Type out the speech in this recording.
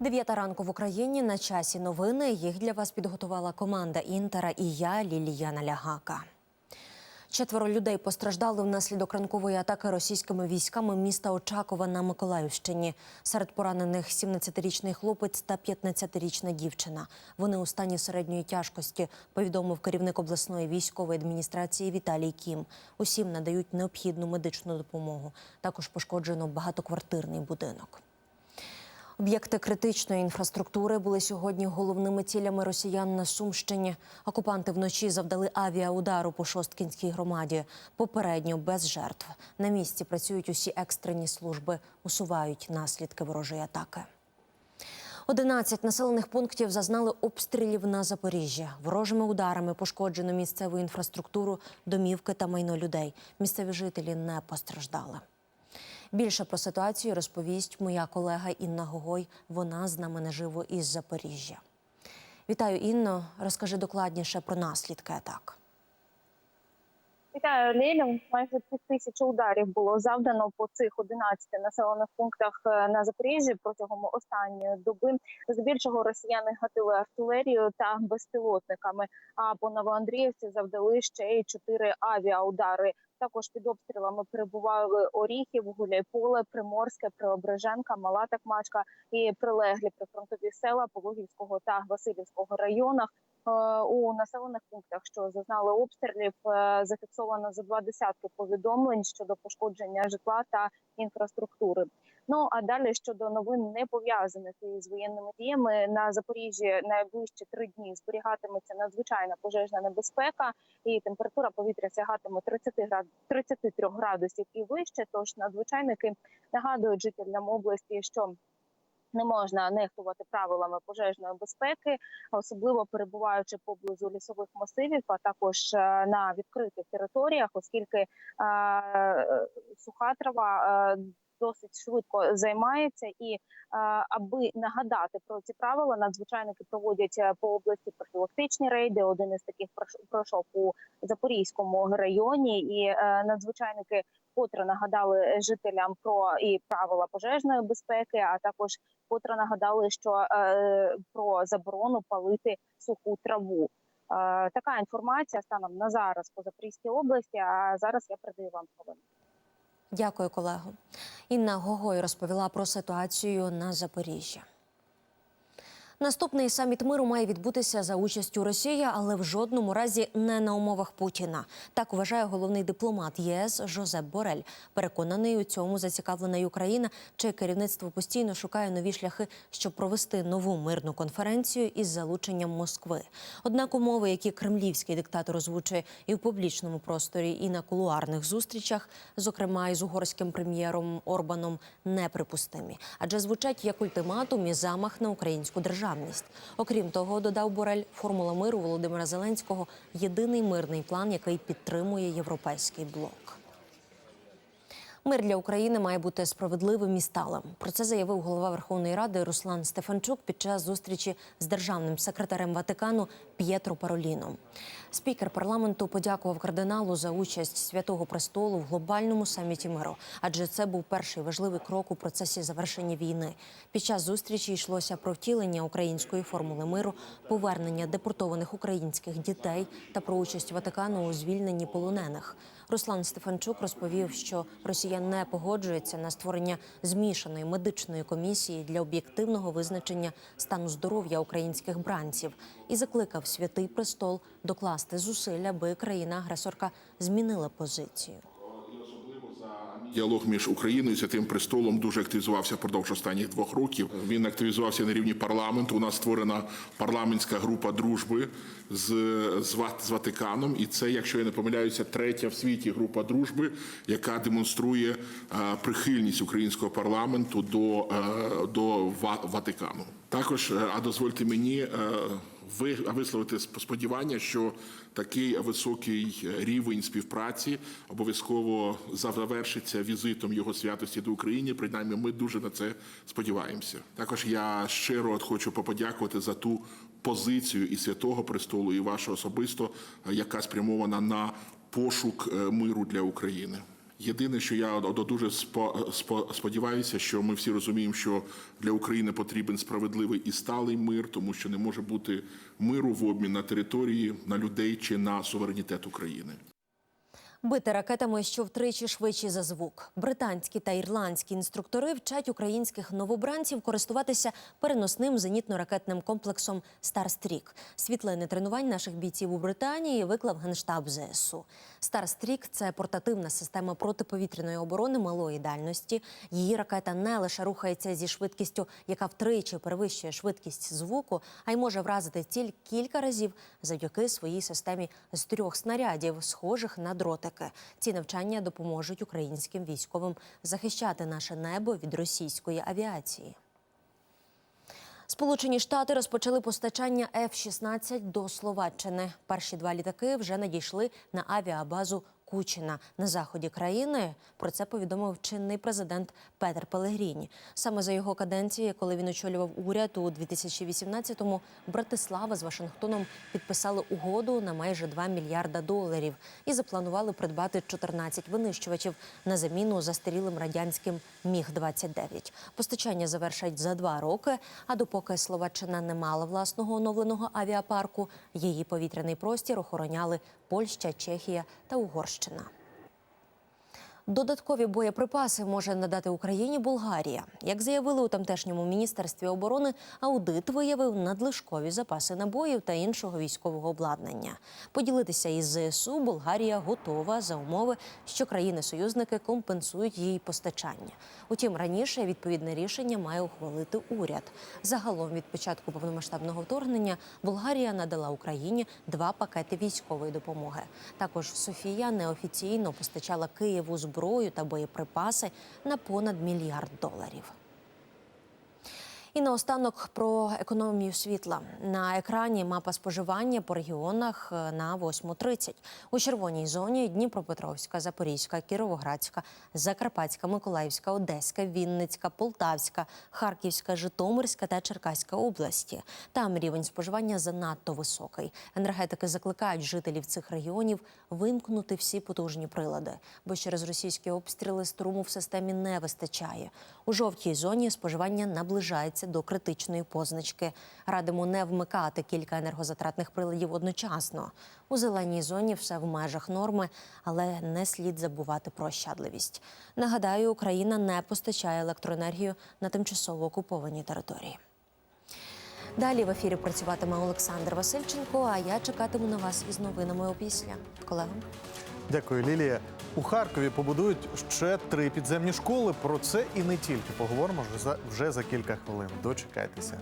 Дев'ята ранку в Україні на часі новини. Їх для вас підготувала команда Інтера і я, Ліліяна Лягака. Четверо людей постраждали внаслідок ранкової атаки російськими військами міста Очакова на Миколаївщині. Серед поранених 17-річний хлопець та 15-річна дівчина. Вони у стані середньої тяжкості, повідомив керівник обласної військової адміністрації Віталій Кім. Усім надають необхідну медичну допомогу. Також пошкоджено багатоквартирний будинок. Об'єкти критичної інфраструктури були сьогодні головними цілями росіян на Сумщині. Окупанти вночі завдали авіаудару по Шосткінській громаді. Попередньо без жертв. На місці працюють усі екстрені служби, усувають наслідки ворожої атаки. 11 населених пунктів зазнали обстрілів на Запоріжжі. Ворожими ударами пошкоджено місцеву інфраструктуру, домівки та майно людей. Місцеві жителі не постраждали. Більше про ситуацію розповість моя колега Інна Гогой. Вона з нами наживо із Запоріжжя. Вітаю, Інно. Розкажи докладніше про наслідки атак. Вітаю, Лілю. Майже тисячі ударів було завдано по цих 11 населених пунктах е, на Запоріжжі протягом останньої доби. Здебільшого росіяни гатили артилерію та безпілотниками. А по Новоандріївці завдали ще й чотири авіаудари. Також під обстрілами перебували Оріхів, Гуляйполе, Приморське, Преображенка, Мала Такмачка і прилеглі прифронтові села Пологівського та Васильівського районах. Е, у населених пунктах, що зазнали обстрілів, е, зафіксовано за два десятки повідомлень щодо пошкодження житла та інфраструктури. Ну а далі щодо новин не пов'язаних із воєнними діями на Запоріжжі найближчі три дні зберігатиметься надзвичайна пожежна небезпека, і температура повітря сягатиме 30 град... 33 градусів і вище. Тож надзвичайники нагадують жителям області, що не можна нехтувати правилами пожежної безпеки, особливо перебуваючи поблизу лісових масивів, а також е, на відкритих територіях, оскільки е, суха трава. Е, Досить швидко займається, і е, аби нагадати про ці правила, надзвичайники проводять е, по області профілактичні рейди. Один із таких пройшов у Запорізькому районі, і е, надзвичайники вкотре нагадали жителям про і правила пожежної безпеки, а також вкотре нагадали, що е, про заборону палити суху траву. Е, така інформація станом на зараз по Запорізькій області. А зараз я передаю вам слово. Дякую, колего. Інна Гогой розповіла про ситуацію на Запоріжжі. Наступний саміт миру має відбутися за участю Росії, але в жодному разі не на умовах Путіна. Так вважає головний дипломат ЄС Жозеп Борель. Переконаний у цьому зацікавлена Україна, чиє керівництво постійно шукає нові шляхи, щоб провести нову мирну конференцію із залученням Москви. Однак умови, які кремлівський диктатор озвучує і в публічному просторі, і на кулуарних зустрічах, зокрема із угорським прем'єром Орбаном, неприпустимі, адже звучать як ультиматум і замах на українську державність. Окрім того, додав Борель, формула миру Володимира Зеленського єдиний мирний план, який підтримує європейський блок. Мир для України має бути справедливим і сталим. Про це заявив голова Верховної Ради Руслан Стефанчук під час зустрічі з державним секретарем Ватикану П'єтро Пароліном. Спікер парламенту подякував кардиналу за участь святого престолу в глобальному саміті миру, адже це був перший важливий крок у процесі завершення війни. Під час зустрічі йшлося про втілення української формули миру, повернення депортованих українських дітей та про участь Ватикану у звільненні полонених. Руслан Стефанчук розповів, що Росія не погоджується на створення змішаної медичної комісії для об'єктивного визначення стану здоров'я українських бранців і закликав святий престол докласти зусиль, аби країна-агресорка змінила позицію. Діалог між Україною і Святим Престолом дуже активізувався впродовж останніх двох років. Він активізувався на рівні парламенту. У нас створена парламентська група дружби з, з, з Ватиканом, і це, якщо я не помиляюся, третя в світі група дружби, яка демонструє прихильність українського парламенту до, е, до Ватикану. Також, е, а дозвольте мені. е, висловити сподівання, що такий високий рівень співпраці обов'язково завершиться візитом його святості до України. Принаймні, ми дуже на це сподіваємося. Також я щиро хочу поподякувати за ту позицію і святого престолу, і вашу особисто, яка спрямована на пошук е, миру для України. Єдине, що я дуже спо- спо- сподіваюся, що ми всі розуміємо, що для України потрібен справедливий і сталий мир, тому що не може бути миру в обмін на території, на людей чи на суверенітет України. Бити ракетами, що втричі швидші за звук. Британські та ірландські інструктори вчать українських новобранців користуватися переносним зенітно-ракетним комплексом Старстрік. Світлини тренувань наших бійців у Британії виклав генштаб ЗСУ. Старстрік це портативна система протиповітряної оборони малої дальності. Її ракета не лише рухається зі швидкістю, яка втричі перевищує швидкість звуку, а й може вразити ціль кілька разів завдяки своїй системі з трьох снарядів, схожих на дротики. Ці навчання допоможуть українським військовим захищати наше небо від російської авіації. Сполучені Штати розпочали постачання F-16 до Словаччини. Перші два літаки вже надійшли на авіабазу Кучина на заході країни. Про це повідомив чинний президент Петер Пелегріні. Саме за його каденції, коли він очолював уряд у 2018-му, Братислава з Вашингтоном підписали угоду на майже 2 мільярда доларів і запланували придбати 14 винищувачів на заміну застарілим радянським міг 29 Постачання завершать за два роки. А допоки Словаччина не мала власного оновленого авіапарку, її повітряний простір охороняли Польща, Чехія та Угорщина. Lubelszczyna. Додаткові боєприпаси може надати Україні Болгарія. Як заявили у тамтешньому міністерстві оборони, аудит виявив надлишкові запаси набоїв та іншого військового обладнання. Поділитися із ЗСУ Болгарія готова за умови, що країни-союзники компенсують її постачання. Утім, раніше відповідне рішення має ухвалити уряд. Загалом від початку повномасштабного вторгнення Болгарія надала Україні два пакети військової допомоги. Також Софія неофіційно постачала Києву зброю та боєприпаси на понад мільярд доларів. І наостанок про економію світла. На екрані мапа споживання по регіонах е, на 8.30. У червоній зоні Дніпропетровська, Запорізька, Кіровоградська, Закарпатська, Миколаївська, Одеська, Вінницька, Полтавська, Харківська, Житомирська та Черкаська області. Там рівень споживання занадто високий. Енергетики закликають жителів цих регіонів вимкнути всі потужні прилади, бо через російські обстріли струму в системі не вистачає. У жовтій зоні споживання наближається до критичної позначки. Радимо не вмикати кілька енергозатратних приладів одночасно. У зеленій зоні все в межах норми, але не слід забувати про ощадливість. Нагадаю, Україна не постачає електроенергію на тимчасово окупованій території. Далі в ефірі працюватиме Олександр Васильченко. А я чекатиму на вас із новинами опісля. Колего. Дякую, Лілія. У Харкові побудують ще три підземні школи. Про це і не тільки поговоримо вже за, вже за кілька хвилин. Дочекайтеся.